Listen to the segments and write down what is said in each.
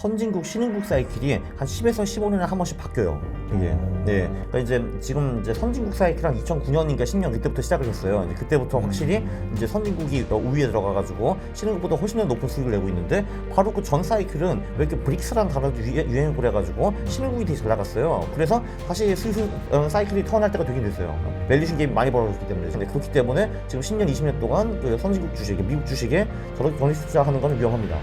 선진국, 신흥국 사이클이 한 10에서 15년에 한 번씩 바뀌어요. 이게. 네. 그러니까 이제 지금 이제 선진국 사이클 한 2009년인가 10년 그때부터 시작을 했어요. 이제 그때부터 확실히 이제 선진국이 어, 우위에 들어가가지고 신흥국보다 훨씬 더 높은 수익을 내고 있는데 바로 그 전 사이클은 왜 이렇게 브릭스라는 단어도 유행- 유행을 해가지고 신흥국이 되게 잘 나갔어요. 그래서 다시 슬슬 어, 사이클이 턴할 때가 되긴 됐어요. 밸류ation 게임 많이 벌어졌기 때문에. 근데 그렇기 때문에 지금 10년, 20년 동안 그 선진국 주식, 미국 주식에 저렇게 전시 투자하는 건 위험합니다.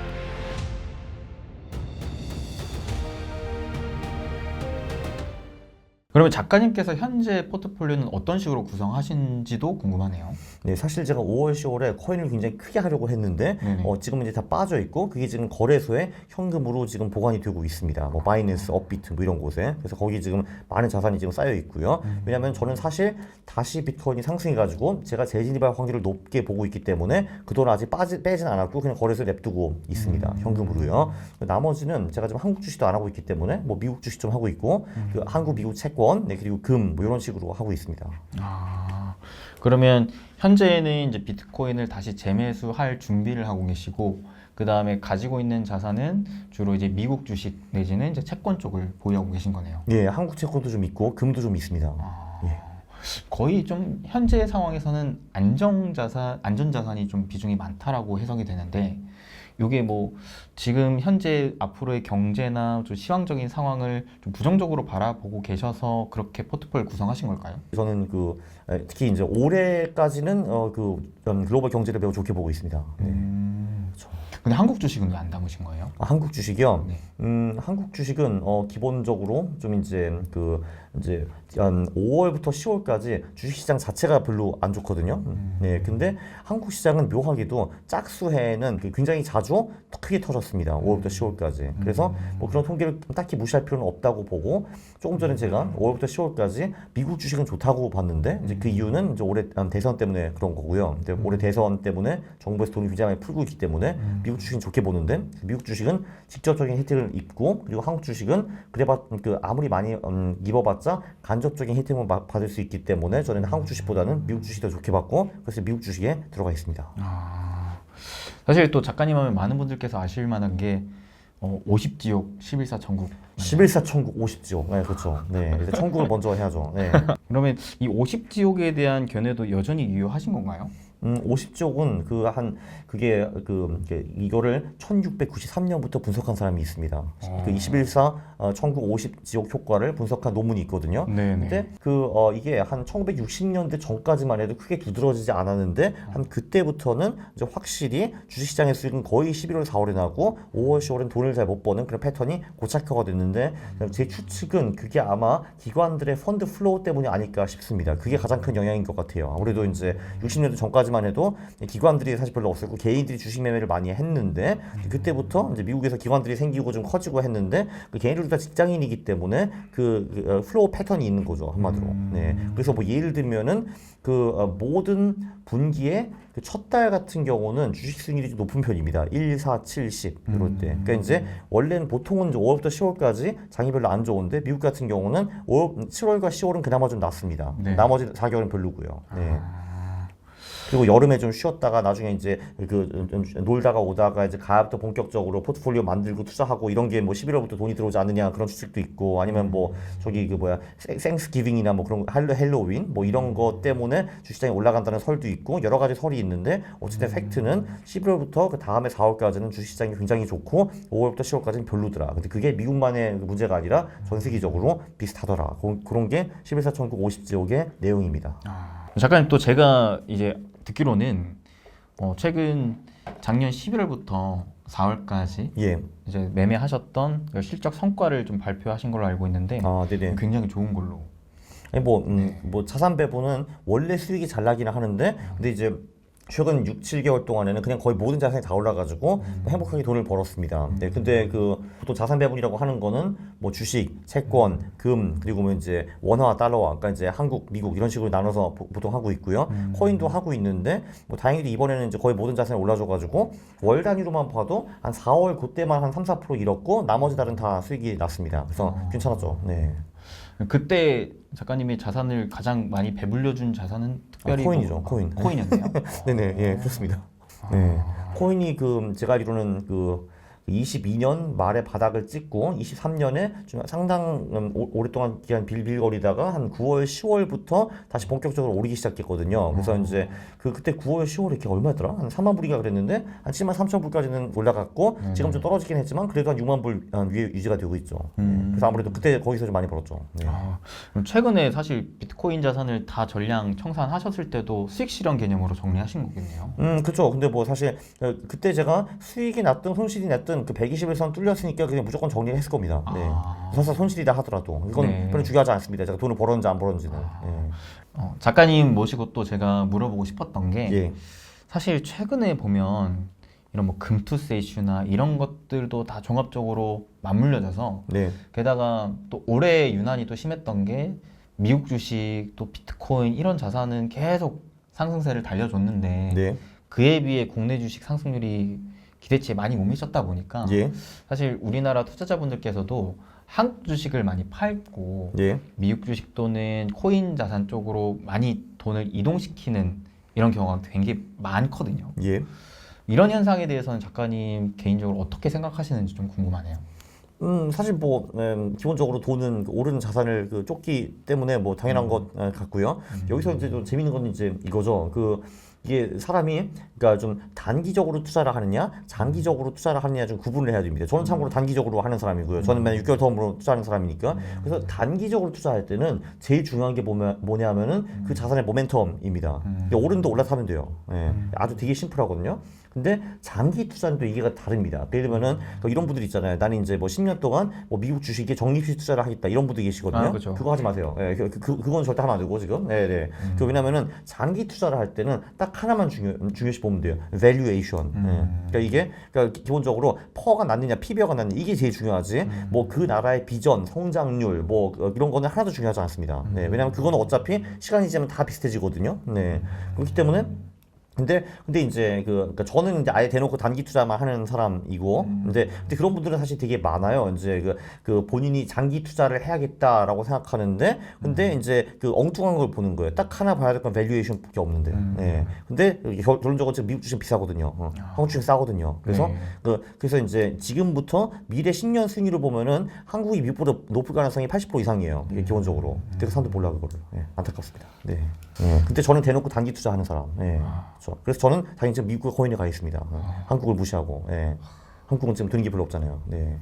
그러면 작가님께서 현재 포트폴리오는 어떤 식으로 구성하신지도 궁금하네요. 네, 사실 제가 5월, 10월에 코인을 굉장히 크게 하려고 했는데 네네. 어, 지금 이제 다 빠져 있고 그게 지금 거래소에 현금으로 지금 보관이 되고 있습니다. 뭐 바이낸스, 업비트 뭐 이런 곳에 그래서 거기 지금 많은 자산이 지금 쌓여 있고요. 왜냐하면 저는 사실 다시 비트코인이 상승해가지고 제가 재진입할 확률을 높게 보고 있기 때문에 그 돈 아직 빠지, 빼진 않았고 그냥 거래소에 냅두고 있습니다. 현금으로요. 나머지는 제가 지금 한국 주식도 안 하고 있기 때문에 뭐 미국 주식 좀 하고 있고 그 한국, 미국 채권, 네, 그리고 금 뭐 이런 식으로 하고 있습니다. 아, 그러면 현재는 이제 비트코인을 다시 재매수할 준비를 하고 계시고 그 다음에 가지고 있는 자산은 주로 이제 미국 주식 내지는 이제 채권 쪽을 보유하고 계신 거네요. 예, 한국 채권도 좀 있고 금도 좀 있습니다. 아, 예. 거의 좀 현재 상황에서는 안정 자산, 안전 자산이 좀 비중이 많다라고 해석이 되는데 이게 뭐 지금 현재 앞으로의 경제나 좀 시황적인 상황을 좀 부정적으로 바라보고 계셔서 그렇게 포트폴리오 구성하신 걸까요? 저는 그 에, 특히 이제 올해까지는 어, 그 음, 글로벌 경제를 매우 좋게 보고 있습니다. 네. 음. 그렇죠. 근데 한국 주식은 왜 안 담으신 거예요? 아, 한국 주식이요. 네. 음, 한국 주식은 어, 기본적으로 좀 이제 그 이제 한 5월부터 10월까지 주식 시장 자체가 별로 안 좋거든요. 음, 네, 근데 한국 시장은 묘하게도 짝수해는 그 굉장히 자주 크게 터졌습니다. 5월부터 10월까지. 그래서 뭐 그런 통계를 딱히 무시할 필요는 없다고 보고 조금 전에 제가 5월부터 10월까지 미국 주식은 좋다고 봤는데 이제 그 이유는 이제 올해 음, 대선 때문에 그런 거고요. 근데 올해 대선 때문에 정부에서 돈을 굉장히 많이 풀고 있기 때문에 미국 주식은 좋게 보는데 미국 주식은 직접적인 혜택을 입고 그리고 한국 주식은 그래봤 그 아무리 많이 음, 입어봤 자 간접적인 혜택을 마- 받을 수 있기 때문에 저는 한국 주식보다는 미국 주식이 더 좋게 받고 그래서 미국 주식에 들어가 있습니다. 아, 사실 또 작가님 하면 많은 분들께서 아실 만한 게 어, 50지옥 11사 천국 11사 천국 50지옥. 네, 그렇죠. 네, 천국을 먼저 해야죠. 네. 그러면 이 50지옥에 대한 견해도 여전히 유효하신 건가요? 음, 50지옥은 그 한 그게 그 이거를 1693년부터 분석한 사람이 있습니다. 그 21사 어, 천국 50 지옥 효과를 분석한 논문이 있거든요. 네네. 근데 그 어, 이게 한 1960년대 전까지만 해도 크게 두드러지지 않았는데 한 그때부터는 이제 확실히 주식시장의 수익은 거의 11월, 4월에 나고 5월, 10월엔 돈을 잘 못 버는 그런 패턴이 고착화가 됐는데 제 추측은 그게 아마 기관들의 펀드 플로우 때문이 아닐까 싶습니다. 그게 가장 큰 영향인 것 같아요. 아무래도 이제 60년대 전까지만 해도 기관들이 사실 별로 없었고 개인들이 주식 매매를 많이 했는데 그때부터 이제 미국에서 기관들이 생기고 좀 커지고 했는데 그 개인들도 다 직장인이기 때문에 그, 그 어, 플로우 패턴이 있는 거죠 한마디로. 네. 그래서 뭐 예를 들면은 그 어, 모든 분기에 그 첫 달 같은 경우는 주식 수익률이 좀 높은 편입니다. 1, 4, 7, 10 이럴 때. 그러니까 이제 원래는 보통은 이제 5월부터 10월까지 장이 별로 안 좋은데 미국 같은 경우는 5월, 7월과 10월은 그나마 좀 낫습니다. 네. 나머지 4개월은 별로고요. 네. 아, 그리고 여름에 좀 쉬었다가 나중에 이제 그좀 놀다가 오다가 이제 가을부터 본격적으로 포트폴리오 만들고 투자하고 이런 게 뭐 11월부터 돈이 들어오지 않느냐 그런 추측도 있고 아니면 뭐 저기 그 뭐야 생스기빙이나 뭐 그런 할로 헬로윈 뭐 이런 거 때문에 주식장이 올라간다는 설도 있고 여러 가지 설이 있는데 어쨌든 팩트는 11월부터 그 다음에 4월까지는 주식시장이 굉장히 좋고 5월부터 10월까지는 별로더라. 근데 그게 미국만의 그 문제가 아니라 전 세계적으로 비슷하더라. 그- 그런 게 11사천국 50지옥의 내용입니다. 아. 작가님 또 제가 이제 듣기로는 어, 최근 작년 11월부터 4월까지 예. 이제 매매하셨던 그 실적 성과를 좀 발표하신 걸로 알고 있는데 아, 네네. 굉장히 좋은 걸로. 아니 뭐, 음, 뭐 자산 배분은 원래 수익이 잘 나기는 하는데 근데 이제 최근 6, 7개월 동안에는 그냥 거의 모든 자산이 다 올라가지고 행복하게 돈을 벌었습니다. 네, 근데 그 보통 자산 배분이라고 하는 거는 뭐 주식, 채권, 금 그리고 뭐 이제 원화, 달러와 그러니까 이제 한국, 미국 이런 식으로 나눠서 보, 통 하고 있고요. 코인도 하고 있는데 뭐 다행히도 이번에는 이제 거의 모든 자산이 올라줘가지고 월 단위로만 봐도 한 4월 그때만 한 3, 4% 잃었고 나머지 달은 다 수익이 났습니다. 그래서 괜찮았죠. 네. 그때 작가님이 자산을 가장 많이 배불려준 자산은 특별히 아, 코인이죠, 뭐- 코인. 코인이었네요. 네네, 예, 그렇습니다. 네. 코인이 그 제가 알기로는 그 22년 말에 바닥을 찍고 23년에 좀 상당 음, 오- 오랫동안 기간 빌빌거리다가 한 9월, 10월부터 다시 본격적으로 오르기 시작했거든요. 그래서 이제 그 그때 9월, 10월에 이렇게 얼마였더라? 한 3만 불인가 그랬는데 한 7만 3천 불까지는 올라갔고 지금 좀 떨어지긴 했지만 그래도 한 6만 불 어, 위에 유지가 되고 있죠. 네. 그래서 아무래도 그때 거기서 좀 많이 벌었죠. 네. 아, 최근에 사실 비트코인 자산을 다 전량 청산하셨을 때도 수익 실현 개념으로 정리하신 거겠네요. 음, 그쵸. 근데 뭐 사실 어, 그때 제가 수익이 났든 손실이 났든 그 121선 뚫렸으니까 그냥 무조건 정리를 했을 겁니다. 네. 아. 설사 손실이다 하더라도 이건 네. 별로 중요하지 않습니다. 제가 돈을 벌었는지 안 벌었는지는. 어, 작가님 모시고 또 제가 물어보고 싶었던 게 예. 예. 사실 최근에 보면 이런 뭐 금투세 이슈나 이런 것들도 다 종합적으로 맞물려져서 네. 게다가 또 올해 유난히 또 심했던 게 미국 주식 또 비트코인 이런 자산은 계속 상승세를 달려줬는데 네. 그에 비해 국내 주식 상승률이 기대치에 많이 못 미쳤다 보니까 예. 사실 우리나라 투자자분들께서도 한국 주식을 많이 팔고 예. 미국 주식 또는 코인 자산 쪽으로 많이 돈을 이동시키는 이런 경우가 굉장히 많거든요. 예. 이런 현상에 대해서는 작가님 개인적으로 어떻게 생각하시는지 좀 궁금하네요. 음, 사실 뭐 음, 기본적으로 돈은 그 오르는 자산을 그 쫓기 때문에 뭐 당연한 것 어, 같고요. 여기서 이제 좀 재밌는 건 이제 이거죠. 그 이게 사람이 그러니까 좀 단기적으로 투자를 하느냐, 장기적으로 투자를 하느냐 좀 구분을 해야 됩니다. 저는 참고로 단기적으로 하는 사람이고요. 저는 맨날 6개월 텀으로 투자하는 사람이니까. 그래서 단기적으로 투자할 때는 제일 중요한 게 뭐냐면은 그 자산의 모멘텀입니다. 이게 오른도 올라타면 돼요. 예. 아주 되게 심플하거든요. 근데 장기 투자는 또 이게 다릅니다. 예를 들면은 또 이런 분들 있잖아요. 나는 이제 뭐 10년 동안 뭐 미국 주식에 적립식 투자를 하겠다 이런 분들 계시거든요. 아, 그죠. 그거 하지 마세요. 예, 그, 그, 그건 절대 하면 안 되고 지금. 네, 네. 그 왜냐면은 장기 투자를 할 때는 딱 하나만 중요 중요시 보면 돼요. valuation. 예. 그러니까 이게 그러니까 기- 기본적으로 퍼가 났느냐, PBR가 났느냐 이게 제일 중요하지. 뭐그 나라의 비전, 성장률 뭐 어, 이런 거는 하나도 중요하지 않습니다. 네, 왜냐면 그거는 어차피 시간이 지나면 다 비슷해지거든요. 네. 그렇기 때문에 근데 근데 이제 그 그러니까 저는 이제 아예 대놓고 단기 투자만 하는 사람이고 근데 근데 그런 분들은 사실 되게 많아요. 이제 그, 그 본인이 장기 투자를 해야겠다라고 생각하는데 근데 이제 그 엉뚱한 걸 보는 거예요. 딱 하나 봐야 될 건 밸류에이션밖에 없는데. 예. 근데 결- 결론적으로 지금 미국 주식 비싸거든요. 어. 한국 주식 싸거든요. 그래서 네. 그 그래서 이제 지금부터 미래 10년 순위로 보면은 한국이 미국보다 높을 가능성이 80% 이상이에요. 이게 기본적으로. 그래서 사람들 몰라 그거를. 예. 안타깝습니다. 네. 예. 근데 저는 대놓고 단기 투자하는 사람. 예. 그렇죠. 그래서 저는 당연히 지금 미국 코인에 가 있습니다. 어. 한국을 무시하고. 예. 한국은 지금 드는 게 별로 없잖아요. 네.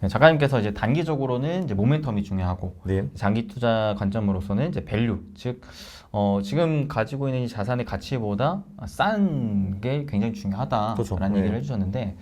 네, 작가님께서 이제 단기적으로는 이제 모멘텀이 중요하고 네. 장기 투자 관점으로서는 이제 밸류 즉 어, 지금 가지고 있는 이 자산의 가치보다 싼 게 굉장히 중요하다라는 그렇죠. 얘기를 네. 해주셨는데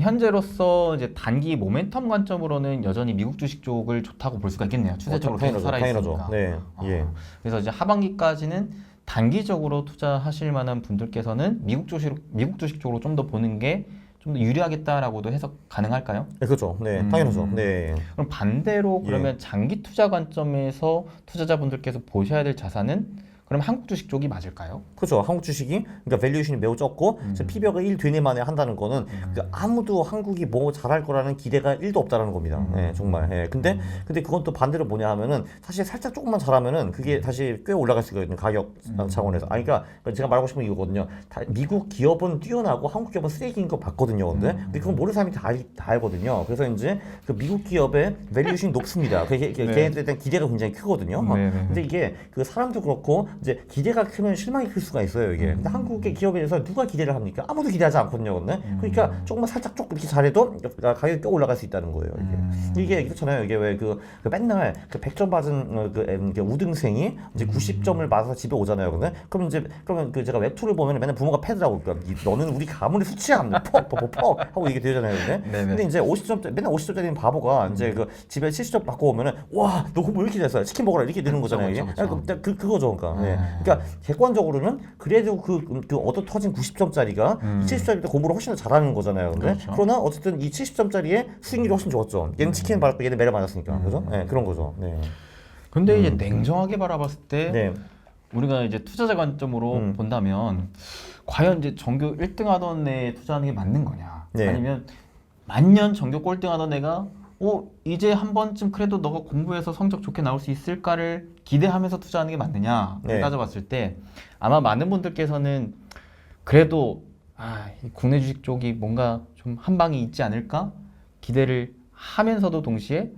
현재로서 이제 단기 모멘텀 관점으로는 여전히 미국 주식 쪽을 좋다고 볼 수가 있겠네요. 추세적으로 계속 어. 살아 있으니까. 네. 예. 아, 그래서 이제 하반기까지는 단기적으로 투자하실 만한 분들께서는 미국 주식 미국 주식 쪽으로 좀 더 보는 게 좀 더 유리하겠다라고도 해석 가능할까요? 네, 그렇죠. 네. 음. 당연하죠. 네. 그럼 반대로 예. 그러면 장기 투자 관점에서 투자자분들께서 보셔야 될 자산은 그럼 한국 주식 쪽이 맞을까요? 그렇죠. 한국 주식이 그러니까 밸류에이션이 매우 적고 음. 피벽을 1 되네 만에 한다는 거는 그 아무도 한국이 뭐 잘할 거라는 기대가 1도 없다라는 겁니다. 음. 예, 정말. 예. 근데 근데 그건 또 반대로 뭐냐 하면은 사실 살짝 조금만 잘하면은 음. 그게 다시 꽤 올라갈 수 있거든요. 가격 차원에서. 아 그러니까 제가 말하고 싶은 게 이거거든요. 다 미국 기업은 뛰어나고 한국 기업은 쓰레기인 거 봤거든요. 근데 음. 근데 그건 모르는 사람이 다, 알, 다 알거든요. 그래서 이제 그 미국 기업의 밸류에이션이 높습니다. 그 네. 걔네들에 대한 기대가 굉장히 크거든요. 어, 네, 네, 네. 근데 이게 그 사람도 그렇고 이제 기대가 크면 실망이 클 수가 있어요 이게. 음. 근데 한국의 기업에 대해서 누가 기대를 합니까? 아무도 기대하지 않거든요. 근데 음. 그러니까 조금만 살짝 조금 이렇게 잘해도 가격이 꽤 올라갈 수 있다는 거예요. 이게. 음. 이게 그렇잖아요. 이게 왜그 맨날 그 100점 받은 어, 그, 엠, 그 우등생이 이제 음. 90점을 맞아서 집에 오잖아요. 근데 그럼 이제 그러면 그 제가 웹툰을 보면 맨날 부모가 패드라고 그러니까 이- 너는 우리 가문의 수치야. 퍽퍽퍽 하고 얘기 되잖아요. 근데 네네. 근데 이제 50점 맨날 50점짜리 바보가 이제 그 집에 70점 받고 오면은 와 너 공부 왜 이렇게 잘했어? 치킨 먹어라 이렇게 되는 거잖아요. 이게. 그쵸. 아니, 그, 그 그거죠, 그러니까. 예. 아. 그러니까 객관적으로는 그래도 그, 그 얻어 터진 90점짜리가 음. 70점짜리 공부를 훨씬 더 잘하는 거잖아요. 근데 그렇죠. 그러나 어쨌든 이 70점짜리의 수익률이 훨씬 좋았죠. 얘는 치킨 받았고 얘는 매를 맞았으니까, 그죠? 예, 그런 거죠. 네. 근데 이제 냉정하게 바라봤을 때 네. 우리가 이제 투자자 관점으로 음. 본다면 과연 이제 전교 1등 하던 애 투자하는 게 맞는 거냐? 네. 아니면 만년 전교 꼴등 하던 애가 어 이제 한 번쯤 그래도 너가 공부해서 성적 좋게 나올 수 있을까를 기대하면서 투자하는 게 맞느냐 네. 따져봤을 때 아마 많은 분들께서는 그래도 아, 이 국내 주식 쪽이 뭔가 좀 한 방이 있지 않을까 기대를 하면서도 동시에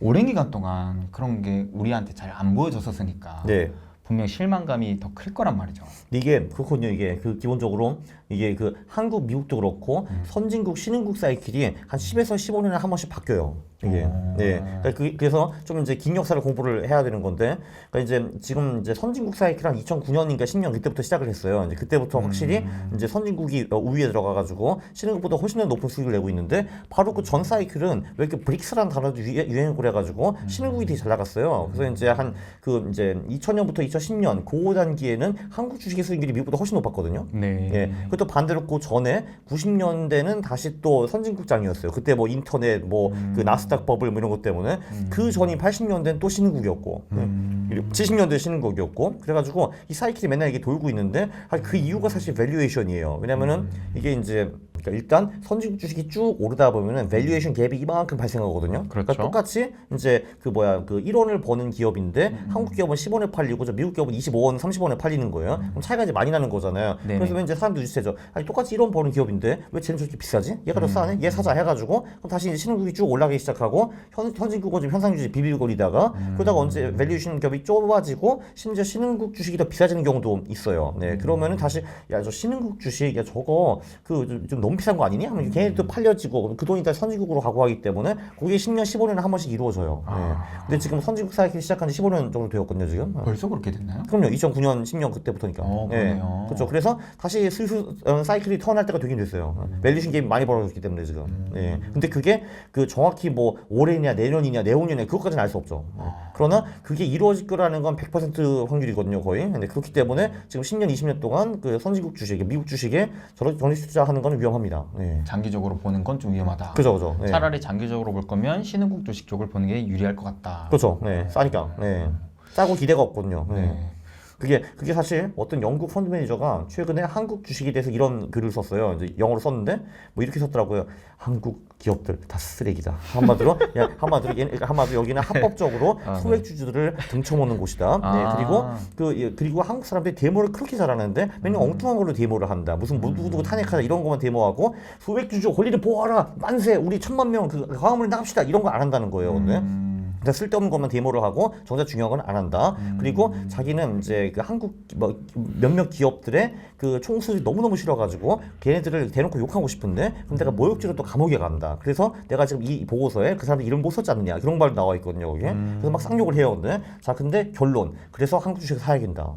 오랜 기간 동안 그런 게 우리한테 잘 안 보여줬었으니까 네. 분명 실망감이 더 클 거란 말이죠. 이게 그렇군요. 이게 그 기본적으로 이게 그 한국, 미국도 그렇고 음. 선진국, 신흥국 사이클이 한 10에서 15년에 한 번씩 바뀌어요. 이게 오. 네. 그러니까 그, 그래서 좀 이제 긴 역사를 공부를 해야 되는 건데, 그러니까 이제 지금 이제 선진국 사이클 한 2009년인가 10년 그때부터 시작을 했어요. 이제 그때부터 확실히 음. 이제 선진국이 어, 우위에 들어가가지고 신흥국보다 훨씬 더 높은 수익을 내고 있는데 바로 그 전 사이클은 왜 이렇게 브릭스라는 단어도 유행- 유행을 그래가지고 음. 신흥국이 되게 잘 나갔어요. 그래서 이제 한 그 이제 2000년부터 2010년 그 단기에는 한국 주식의 수익률이 미국보다 훨씬 높았거든요. 네. 예. 그것도 반대로 그 전에 90년대는 다시 또 선진국장이었어요. 그때 뭐 인터넷, 뭐 그 나스닥 버블 뭐 이런 것 때문에 그 전이 80년대는 또 신흥국이었고, 음. 70년대 신흥국이었고, 그래가지고 이 사이클이 맨날 이게 돌고 있는데 그 이유가 사실 밸류에이션이에요. 왜냐면은 이게 이제 그러니까 일단 선진국 주식이 쭉 오르다 보면은 밸류에이션 갭이 이만큼 발생하거든요. 그러니까 그렇죠. 똑같이 이제 그 뭐야 그 1원을 버는 기업인데 한국 기업은 10원에 팔리고 저 미국 기업은 25원, 30원에 팔리는 거예요. 그럼 차이가 이제 많이 나는 거잖아요. 네네. 그래서 이제 사람들 눈치채죠. 아니 똑같이 1원 버는 기업인데 왜 쟤는 저렇게 비싸지? 얘가 더 싸네? 얘 사자 해가지고 그럼 다시 이제 신흥국이 쭉 올라가기 시작하고 현, 현진국은 좀 현상 유지 비빌거리다가 그러다가 언제 밸류에이션 겹이 좁아지고 심지어 신흥국 주식이 더 비싸지는 경우도 있어요. 네, 그러면은 다시 야 저 신흥국 주식 야 저거 그 좀 너무 비싼 거 아니니? 하면 걔네도 팔려지고 그럼 그 돈이 다 선진국으로 가고 하기 때문에 그게 10년, 15년에 한 번씩 이루어져요. 네. 근데 지금 선진국 사이클 시작한 지 15년 정도 되었거든요, 지금. 벌써 그렇게 됐나요? 그럼요. 2009년, 10년 그때부터니까. 어, 그러네요. 그렇죠. 그래서 다시 슬슬 어, 사이클이 턴할 때가 되긴 됐어요. 밸류션 게임 많이 벌어졌기 때문에 지금. 예. 근데 그게 그 정확히 뭐 올해냐, 내년이냐, 내후년이냐 그것까지는 알 수 없죠. 예. 그러나 그게 이루어질 거라는 건 100% 확률이거든요, 거의. 근데 그렇기 때문에 지금 10년, 20년 동안 그 선진국 주식, 미국 주식에 저렇게 전리 투자하는 건 위험합니다. 예. 장기적으로 보는 건 좀 위험하다. 그죠, 그죠. 예. 차라리 장기적으로 볼 거면 신흥국 주식 쪽을 보는 게 유리할 것 같다. 그렇죠. 네. 싸니까. 네. 싸고 기대가 없거든요. 네. 네. 그게 그게 사실 어떤 영국 펀드 매니저가 최근에 한국 주식에 대해서 이런 글을 썼어요. 이제 영어로 썼는데 뭐 이렇게 썼더라고요. 한국 기업들 다 쓰레기다. 한마디로 야, 한마디로 얘- 한마디로 여기는 합법적으로 아, 네. 소액 주주들을 등쳐먹는 곳이다. 네. 아. 그리고 그 예, 그리고 한국 사람들이 데모를 그렇게 잘하는데 맨날 음. 엉뚱한 걸로 데모를 한다. 무슨 누구누구 탄핵하다 이런 것만 데모하고 소액 주주 권리를 보호하라. 만세. 우리 천만 명그 광화문에 나갑시다. 이런 거 안 한다는 거예요. 근데 음, 그러니까 쓸데없는 것만 데모를 하고 정작 중요한 건 안 한다. 음. 그리고 자기는 이제 그 한국 뭐 몇몇 기업들의 그 총수들이 너무너무 싫어가지고 걔네들을 대놓고 욕하고 싶은데 그럼 내가 모욕죄로 또 감옥에 간다. 그래서 내가 지금 이 보고서에 그 사람들 이름 못 썼지 않느냐 그런 말 나와 있거든요. 거기에. 그래서 막 쌍욕을 해요. 근데 자 근데 결론 그래서 한국 주식을 사야 된다.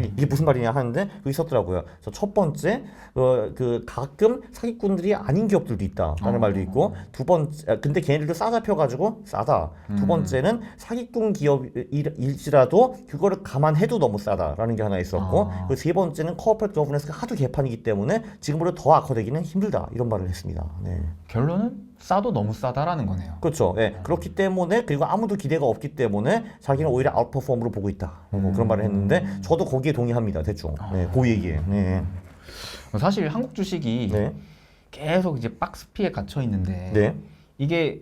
이- 이게 무슨 말이냐 하는데 여기 있었더라고요. 저첫 번째 어, 그 가끔 사기꾼들이 아닌 기업들도 있다라는 어. 말도 있고 두 번째 아, 근데 걔네들도 싸잡혀 가지고 싸다. 두 번째는 사기꾼 기업일지라도 그거를 감안해도 너무 싸다라는 게 하나 있었고 아. 그리고 세 번째는 커퍼레이트 거버넌스가 하도 개판이기 때문에 지금보다 더 악화되기는 힘들다 이런 말을 했습니다. 네. 결론은 싸도 너무 싸다라는 거네요. 그렇죠. 예. 그렇기 때문에 그리고 아무도 기대가 없기 때문에 자기는 오히려 아웃퍼폼으로 보고 있다. 뭐 그런 말을 했는데 저도 거기에 동의합니다. 대충. 네, 그 얘기에. 네. 사실 한국 주식이 네. 계속 이제 박스피에 갇혀 있는데 네. 이게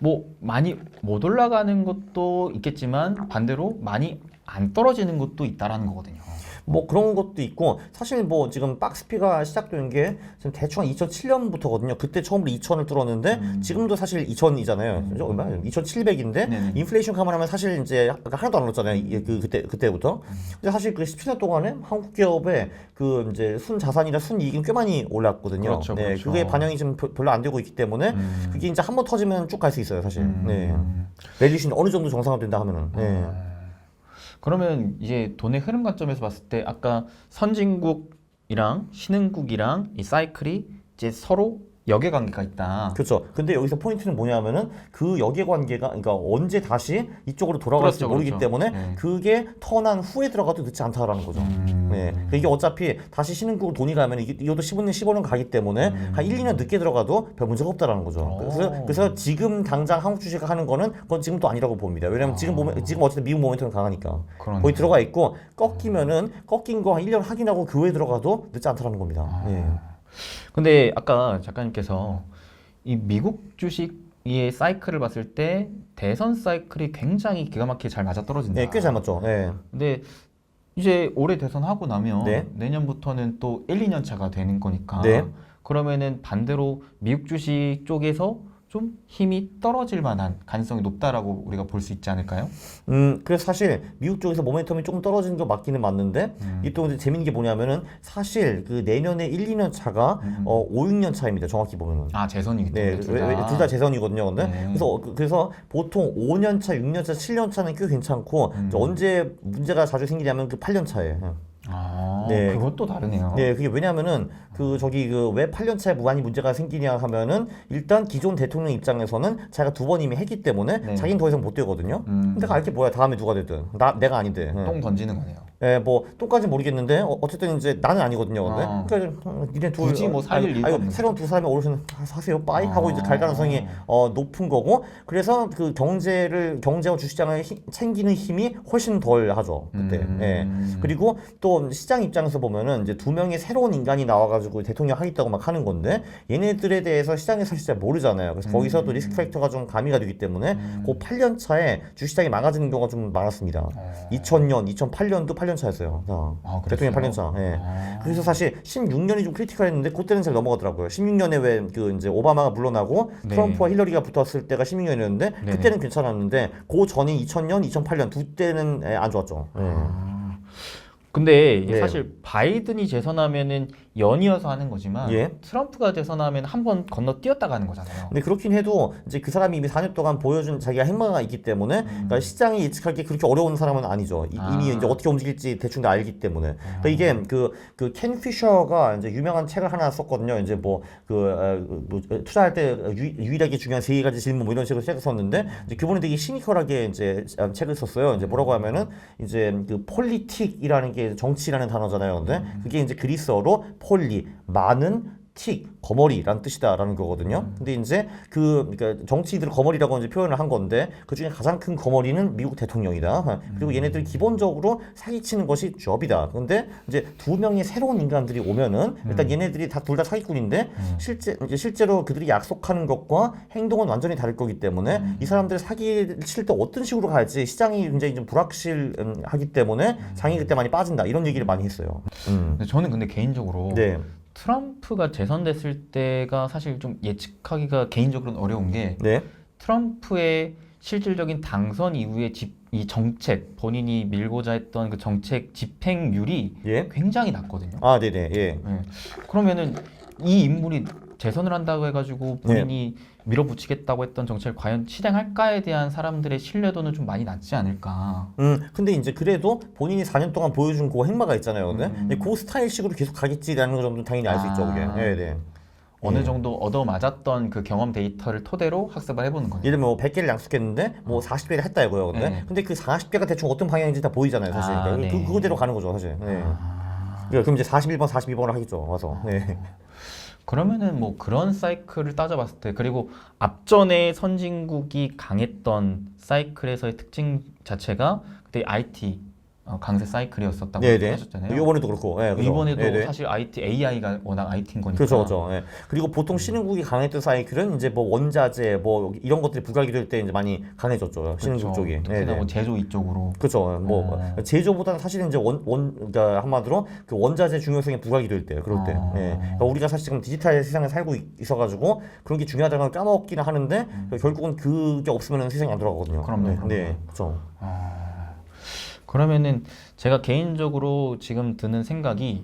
뭐 많이 못 올라가는 것도 있겠지만 반대로 많이 안 떨어지는 것도 있다라는 거거든요. 뭐 그런 것도 있고 사실 뭐 지금 박스피가 시작된 게 지금 대충 한 2007년부터거든요. 그때 처음으로 2천을 뚫었는데 지금도 사실 2천이잖아요. 얼마예요? 2,700인데 네네. 인플레이션 감안하면 사실 이제 하나도 안 올랐잖아요. 그 그때 그때부터. 근데 사실 그 17년 동안에 한국 기업의 그 이제 순 자산이나 순 이익은 꽤 많이 올랐거든요. 그렇죠, 네, 그렇죠. 그게 반영이 지금 별- 별로 안 되고 있기 때문에 음. 그게 이제 한 번 터지면 쭉 갈 수 있어요, 사실. 음. 네. 밸류션 어느 정도 정상화된다 하면은. 네. 그러면 이제 돈의 흐름 관점에서 봤을 때 아까 선진국이랑 신흥국이랑 이 사이클이 이제 서로 역의 관계가 있다. 그렇죠. 근데 여기서 포인트는 뭐냐면은 그 역의 관계가 그러니까 언제 다시 이쪽으로 돌아갈지 그렇죠, 모르기 그렇죠. 때문에 네. 그게 턴한 후에 들어가도 늦지 않다라는 거죠. 음. 네. 이게 어차피 다시 신흥국으로 돈이 가면 이게 이것도 15년, 15년 가기 때문에 한 1, 2년 늦게 들어가도 별 문제가 없다라는 거죠. 음. 오. 그래서, 그래서 지금 당장 한국 주식을 하는 거는 그건 지금도 아니라고 봅니다. 왜냐면 지금 보면 지금 어쨌든 미국 모멘텀이 강하니까. 그러네요. 거기 들어가 있고 꺾이면은 꺾인 거 한 1년 확인하고 그 후에 들어가도 늦지 않다라는 겁니다. 예. 근데 아까 작가님께서 이 미국 주식의 사이클을 봤을 때 대선 사이클이 굉장히 기가 막히게 잘 맞아 떨어진다. 네, 꽤 잘 맞죠. 네. 근데 이제 올해 대선 하고 나면 네. 내년부터는 또 1, 2년 차가 되는 거니까 네. 그러면은 반대로 미국 주식 쪽에서 좀 힘이 떨어질 만한 가능성이 높다라고 우리가 볼 수 있지 않을까요? 음, 그래서 사실 미국 쪽에서 모멘텀이 조금 떨어지는 거 맞기는 맞는데 이또 이제 재밌는 게 뭐냐면은 사실 그 내년에 1, 2년 차가 어 5, 6년 차입니다. 정확히 보면은. 아 재선이기 네, 때문에 둘다 재선이거든요. 근데 네. 그래서 어, 그- 그래서 보통 5년 차, 6년 차, 7년 차는 꽤 괜찮고 음. 언제 문제가 자주 생기냐면 그 8년 차에. 아 네. 그것도 다르네요. 네, 그게 왜냐하면은 그 저기 그 왜 8년 차에 무한히 문제가 생기냐 하면은 일단 기존 대통령 입장에서는 자기가 두 번 이미 했기 때문에 네. 자기는 더 이상 못 되거든요. 음. 근데 알게 뭐야 다음에 누가 되든 나 내가 아닌데. 예. 똥 던지는 거네요. 예, 뭐 똑까지 모르겠는데 어, 어쨌든 이제 나는 아니거든요. 근데 아. 그러니까 어, 니네 둘 굳이 뭐 살릴 이유가 아니, 새로운 두 사람이 오르면 사세요 빠이 하고 이제 갈 아. 가능성이 어, 높은 거고 그래서 그 경제를 경제와 주시장을 히- 챙기는 힘이 훨씬 덜 하죠 그때. 음. 예. 그리고 또 시장 입장에서 보면은 이제 두 명의 새로운 인간이 나와가지고 대통령 하겠다고 막 하는 건데 얘네들에 대해서 시장에서 사실 잘 모르잖아요. 그래서 거기서도 음. 리스크 팩터가 좀 가미가 되기 때문에 그 8년 차에 주시장이 망가지는 경우가 좀 많았습니다. 어. 2000년, 2008년도 8년 차였어요. 다. 아, 대통령 그랬어요? 8년 차. 예. 아. 그래서 사실 16년이 좀 크리티컬했는데 그때는 잘 넘어가더라고요. 16년에 왜 그 이제 오바마가 물러나고 네. 트럼프와 힐러리가 붙었을 때가 16년이었는데 네네. 그때는 괜찮았는데 그 전이 2000년, 2008년 두 때는 예, 안 좋았죠. 예. 아. 근데 네. 사실 바이든이 재선하면은 연이어서 하는 거지만 예. 트럼프가 재선하면 한 번 건너 뛰었다 가는 거잖아요. 근데 그렇긴 해도 이제 그 사람이 이미 4년 동안 보여준 자기가 행마가 있기 때문에 그러니까 시장이 예측하기 그렇게 어려운 사람은 아니죠. 이, 음. 아. 이미 이제 어떻게 움직일지 대충 다 알기 때문에. 그러니까 이게 그그켄 피셔가 이제 유명한 책을 하나 썼거든요. 이제 뭐그 뭐, 투자할 때 유, 유일하게 중요한 세 가지 질문 뭐 이런 식으로 책을 썼는데 이제 그분이 되게 시니컬하게 이제 책을 썼어요. 이제 뭐라고 하면은 이제 그 폴리틱이라는 게 정치라는 단어잖아요. 근데 그게 이제 그리스어로 폴리 많은 틱 거머리라는 뜻이다라는 거거든요. 근데 이제 그 그러니까 정치인들 거머리라고 이제 표현을 한 건데 그 중에 가장 큰 거머리는 미국 대통령이다. 그리고 얘네들이 기본적으로 사기치는 것이 job이다. 근데 이제 두 명의 새로운 인간들이 오면은 일단 얘네들이 다 둘 다 사기꾼인데 실제 이제 실제로 그들이 약속하는 것과 행동은 완전히 다를 거기 때문에 이 사람들 사기를 칠 때 어떤 식으로 갈지 시장이 굉장히 좀 불확실하기 때문에 장이 그때 많이 빠진다 이런 얘기를 많이 했어요. 음. 저는 근데 개인적으로 네, 트럼프가 재선됐을 때가 사실 좀 예측하기가 개인적으로는 어려운 게 네, 트럼프의 실질적인 당선 이후의 집, 이 정책 본인이 밀고자 했던 그 정책 집행률이 예. 굉장히 낮거든요. 아, 네, 네, 예. 예. 그러면은 이 인물이 재선을 한다고 해가지고 네. 본인이 밀어붙이겠다고 했던 정책을 과연 실행할까에 대한 사람들의 신뢰도는 좀 많이 낮지 않을까. 음, 근데 이제 그래도 본인이 4년 동안 보여준 그 행마가 있잖아요. 근데 음. 근데 그 스타일식으로 계속 가겠지라는 거 정도 당연히 알 수 있죠, 그게. 아. 네, 네. 어느 예. 정도 얻어맞았던 그 경험 데이터를 토대로 학습을 해보는 거예요. 예를 들면 뭐 100개를 약속했는데 뭐 40개를 했다 이거예요. 근데 네. 근데 그 40개가 대충 어떤 방향인지 다 보이잖아요, 사실. 아, 그러니까 그 네. 그거대로 가는 거죠, 사실. 네. 아. 그럼 이제 41번, 42번을 하겠죠, 와서. 네. 그러면은 뭐 그런 사이클을 따져봤을 때 그리고 앞전에 선진국이 강했던 사이클에서의 특징 자체가 그때 IT 어, 강세 사이클이었었다고 네, 네. 하셨잖아요. 이번에도 그렇고. 네, 그죠. 이번에도 네, 네. 사실 IT AI가 워낙 IT인 거니까. 그렇죠, 그렇죠. 예. 그리고 보통 신흥국이 강했던 사이클은 이제 뭐 원자재 뭐 이런 것들이 부각이 될 때 이제 많이 강해졌죠. 신흥국 그렇죠. 쪽이. 특히나. 뭐 제조 이쪽으로. 그렇죠. 뭐 어. 제조보다는 사실은 이제 원, 원 그러니까 한마디로 그 원자재 중요성이 부각이 될 때, 그럴 때. 어. 예. 그러니까 우리가 사실 지금 디지털 세상에 살고 있- 있어가지고 그런 게 중요하다는 걸 까먹기는 하는데 결국은 그게 없으면 세상이 안 돌아가거든요. 음. 그럼요, 네, 그럼요. 네, 그렇죠. 그러면은 제가 개인적으로 지금 드는 생각이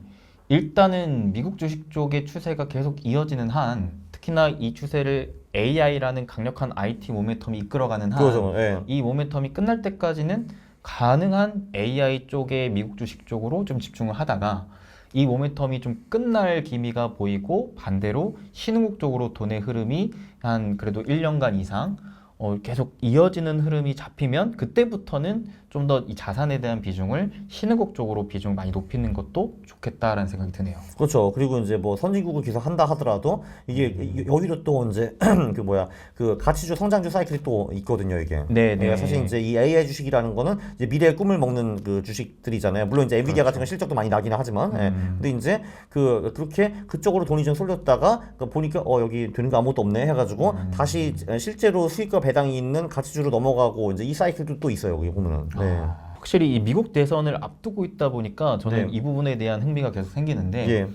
일단은 미국 주식 쪽의 추세가 계속 이어지는 한 특히나 이 추세를 AI라는 강력한 IT 모멘텀이 이끌어가는 한 그렇죠. 예. 이 모멘텀이 끝날 때까지는 가능한 AI 쪽의 미국 주식 쪽으로 좀 집중을 하다가 이 모멘텀이 좀 끝날 기미가 보이고 반대로 신흥국 쪽으로 돈의 흐름이 한 그래도 1년간 이상 어, 계속 이어지는 흐름이 잡히면 그때부터는 좀 더 이 자산에 대한 비중을 신흥국 쪽으로 비중을 많이 높이는 것도 좋겠다라는 생각이 드네요. 그렇죠. 그리고 이제 뭐 선진국을 계속 한다 하더라도 이게 음. 여기로 또 이제 그 뭐야 그 가치주 성장주 사이클이 또 있거든요. 이게. 네, 네, 사실 이제 이 AI 주식이라는 거는 이제 미래의 꿈을 먹는 그 주식들이잖아요. 물론 이제 엔비디아 같은 건 실적도 많이 나기는 하지만, 예. 그렇죠. 음. 근데 이제 그 그렇게 그쪽으로 돈이 좀 쏠렸다가 그 보니까 어 여기 되는 거 아무것도 없네 해가지고 음. 다시 실제로 수익과 배당이 있는 가치주로 넘어가고 이제 이 사이클도 또 있어요. 여기 보면은. 네. 아, 확실히 이 미국 대선을 앞두고 있다 보니까 저는 네. 이 부분에 대한 흥미가 계속 생기는데 예.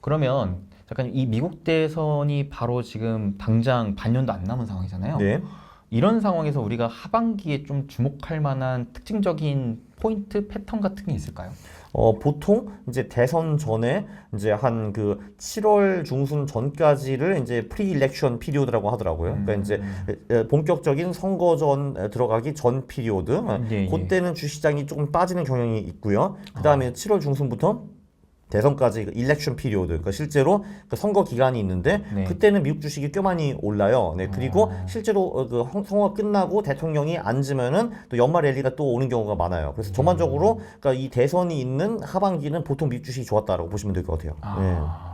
그러면 약간 이 미국 대선이 바로 지금 당장 반년도 안 남은 상황이잖아요. 네. 이런 상황에서 우리가 하반기에 좀 주목할 만한 특징적인 포인트 패턴 같은 게 있을까요? 어, 보통 이제 대선 전에 이제 한 그 7월 중순 전까지를 이제 프리 일렉션 피리오드라고 하더라고요. 그러니까 이제 에, 에, 본격적인 선거전 에, 들어가기 전 피리오드. 예, 예. 그때는 주시장이 조금 빠지는 경향이 있고요. 그다음에 7월 중순부터 대선까지 그 일렉션 피리오드, 그러니까 실제로 그 선거 기간이 있는데 네. 그때는 미국 주식이 꽤 많이 올라요. 네, 그리고 실제로 어, 그 헌- 선거가 끝나고 대통령이 앉으면은 또 연말 랠리가 또 오는 경우가 많아요. 그래서 전반적으로 그러니까 이 대선이 있는 하반기는 보통 미국 주식이 좋았다라고 보시면 될 것 같아요. 네. 아,